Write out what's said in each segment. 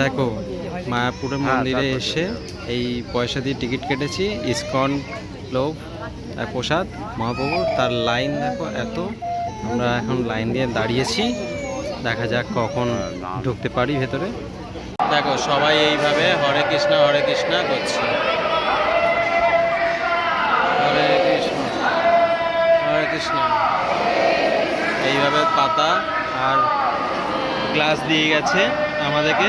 দেখো মায়াপুরের মন্দিরে এসে এই পয়সা দিয়ে টিকিট কেটেছি ইসকন লোভ প্রসাদ মহাপ্রভুর তার লাইন দেখো এত। আমরা এখন লাইন দিয়ে দাঁড়িয়েছি দেখা যাক কখন ঢুকতে পারি ভেতরে। দেখো সবাই এইভাবে হরে কৃষ্ণ হরে কৃষ্ণ করছে। হরে কৃষ্ণ হরে কৃষ্ণ। এইভাবে পাতা আর গ্লাস দিয়ে গেছে আমাদেরকে।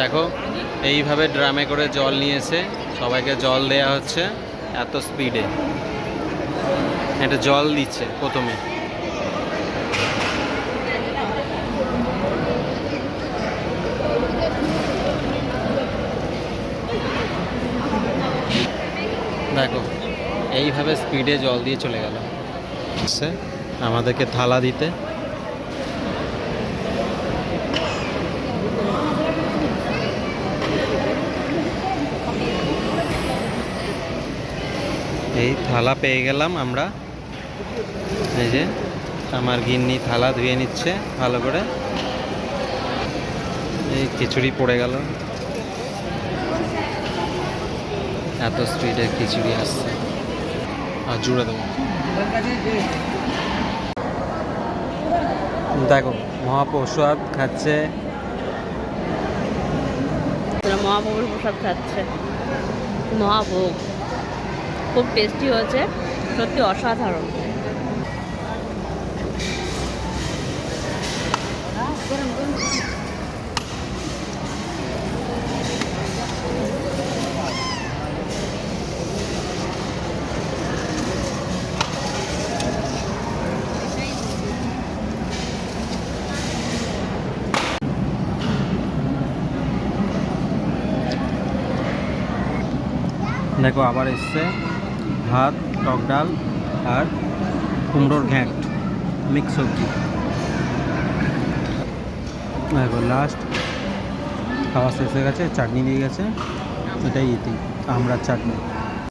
দেখো, এইভাবে ড্রামে করে জল নিয়েছে। সবাইকে জল দেয়া হচ্ছে এত স্পিডে। এটা জল দিচ্ছে প্রথমে। দেখো, এইভাবে স্পিডে জল দিয়ে চলে গেল। আমাদেরকে থালা দিতে। এই থালা পেয়ে গেলাম আমরা। এই যে আমার গিন্নি থালা ধুয়ে নিচ্ছে ভালো করে। এই খিচুড়ি পড়ে গেল। এত স্পিডে খিচুড়ি আসছে। আর জুড়ে দেবো। দেখো, মহাপ্রসাদ খাচ্ছে। মহাপ্রভুর প্রসাদ খাচ্ছে। মহাভোগ। খুব টেস্টি হয়েছে সত্যি অসাধারণ। দেখো আবার এসছে। ভাত, টক ডাল আর কুমড়োর ঘ্যাঁট মিক্স সবজি। দেখো লাস্ট খাওয়া শেষ হয়ে গেছে, চাটনি নিয়ে গেছে, এটাই ইতি আমরা চাটনি।